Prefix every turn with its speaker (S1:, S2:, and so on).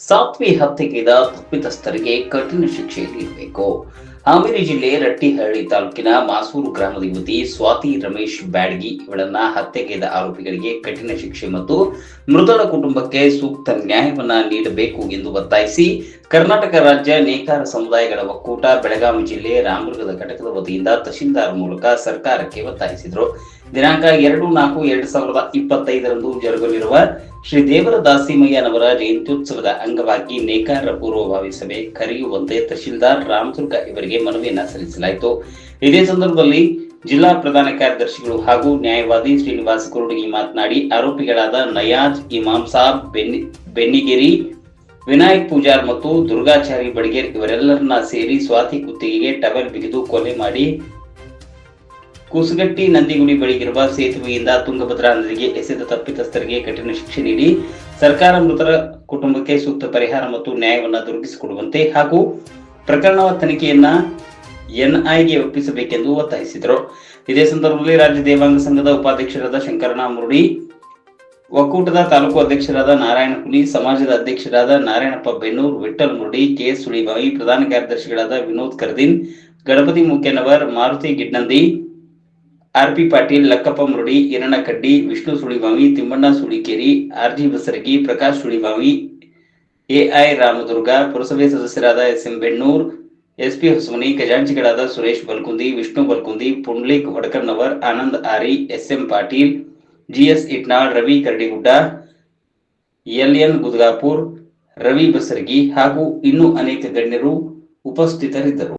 S1: ಸಾತ್ವಿ ಹತ್ಯೆಗೈದ ತಪ್ಪಿತಸ್ಥರಿಗೆ ಕಠಿಣ ಶಿಕ್ಷೆ ನೀಡಬೇಕು. ಹಾವೇರಿ ಜಿಲ್ಲೆ ರಟ್ಟಿಹಳ್ಳಿ ತಾಲೂಕಿನ ಮಾಸೂರು ಗ್ರಾಮದ ಯುವತಿ ಸ್ವಾತಿ ರಮೇಶ್ ಬ್ಯಾಡ್ಗಿ ಇವಳನ್ನ ಹತ್ಯೆಗೈದ ಆರೋಪಿಗಳಿಗೆ ಕಠಿಣ ಶಿಕ್ಷೆ ಮತ್ತು ಮೃತಳ ಕುಟುಂಬಕ್ಕೆ ಸೂಕ್ತ ನ್ಯಾಯವನ್ನ ನೀಡಬೇಕು ಎಂದು ಒತ್ತಾಯಿಸಿ ಕರ್ನಾಟಕ ರಾಜ್ಯ ನೇಕಾರ ಸಮುದಾಯಗಳ ಒಕ್ಕೂಟ ಬೆಳಗಾವಿ ಜಿಲ್ಲೆ ರಾಮದುರ್ಗದ ಘಟಕದ ವತಿಯಿಂದ ತಹಶೀಲ್ದಾರ್ ಮೂಲಕ ಸರ್ಕಾರಕ್ಕೆ ಒತ್ತಾಯಿಸಿದರು. ದಿನಾಂಕ ಎರಡು ನಾಲ್ಕು ಎರಡು ಸಾವಿರದ ಇಪ್ಪತ್ತೈದರಂದು ಜರುಗಲಿರುವ ಶ್ರೀ ದೇವರ ದಾಸಿಮಯ್ಯನವರ ಜಯಂತ್ಯುತ್ಸವದ ಅಂಗವಾಗಿ ನೇಕಾರ ಪೂರ್ವಭಾವಿ ಸಭೆ ಕರೆಯುವಂತೆ ತಹಶೀಲ್ದಾರ್ ರಾಮದುರ್ಗ ಇವರಿಗೆ ಮನವಿಯನ್ನ ಸಲ್ಲಿಸಲಾಯಿತು. ಇದೇ ಸಂದರ್ಭದಲ್ಲಿ ಜಿಲ್ಲಾ ಪ್ರಧಾನ ಕಾರ್ಯದರ್ಶಿಗಳು ಹಾಗೂ ನ್ಯಾಯವಾದಿ ಶ್ರೀನಿವಾಸ ಕುರುಡಗಿ ಮಾತನಾಡಿ ಆರೋಪಿಗಳಾದ ನಯಾಜ್ ಇಮಾಮ್ ಸಾಬ್, ಬೆನ್ನಿ, ಬೆನ್ನಿಗಿರಿ, ವಿನಾಯಕ್ ಪೂಜಾರ್ ಮತ್ತು ದುರ್ಗಾಚಾರಿ ಬಡಿಗೇರ್ ಇವರೆಲ್ಲರನ್ನ ಸೇರಿ ಸ್ವಾತಿ ಕುತ್ತಿಗೆಗೆ ಟವೆಲ್ ಬಿಗಿದು ಕೊಲೆ ಮಾಡಿ ಕೂಸುಗಟ್ಟಿ ನಂದಿಗುಡಿ ಬಳಿಗಿರುವ ಸೇತುವೆಯಿಂದ ತುಂಗಭದ್ರಾ ನದಿಗೆ ಎಸೆದ ತಪ್ಪಿತಸ್ಥರಿಗೆ ಕಠಿಣ ಶಿಕ್ಷೆ ನೀಡಿ ಸರ್ಕಾರ ಮೃತರ ಕುಟುಂಬಕ್ಕೆ ಸೂಕ್ತ ಪರಿಹಾರ ಮತ್ತು ನ್ಯಾಯವನ್ನು ದೊರಕಿಸಿಕೊಡುವಂತೆ ಹಾಗೂ ಪ್ರಕರಣದ ತನಿಖೆಯನ್ನ ಎನ್ಐಗೆ ಒಪ್ಪಿಸಬೇಕೆಂದು ಒತ್ತಾಯಿಸಿದರು. ಇದೇ ಸಂದರ್ಭದಲ್ಲಿ ರಾಜ್ಯ ದೇವಾಂಗ ಸಂಘದ ಉಪಾಧ್ಯಕ್ಷರಾದ ಶಂಕರಣ ಮುರುಡಿ, ಒಕ್ಕೂಟದ ತಾಲೂಕು ಅಧ್ಯಕ್ಷರಾದ ನಾರಾಯಣ ಹುಲಿ ಸಮಾಜದ ಅಧ್ಯಕ್ಷರಾದ ನಾರಾಯಣಪ್ಪ ಬೆನ್ನೂರ್ ವಿಠಲ್ ಮುರುಡಿ ಕೆಎಸ್ ಸುಳಿಬಾಯಿ ಪ್ರಧಾನ ಕಾರ್ಯದರ್ಶಿಗಳಾದ Vinod Kardin, Ganapati Mukhyanavar, Maruti Gidnandi R P Patil, Lakkappa Murudi Kaddi Vishnu Sulibavi Timmanna Sulikeri, R G Basaragi, Prakash Sulibavi A I Ramadurga, ಪುರಸಭೆ ಸದಸ್ಯರಾದ S M Bennur, S P Hosamani, ಖಜಾಂಚಿಗಳಾದ Suresh Balkundi, Vishnu Balkundi, Pundlik Vadakannavar Anand Ari S M Patil G S Itnal, Ravi Karadigudda L N Gudgapur, Ravi Basaragi ಹಾಗೂ ಇನ್ನೂ ಅನೇಕ ಗಣ್ಯರು ಉಪಸ್ಥಿತರಿದ್ದರು.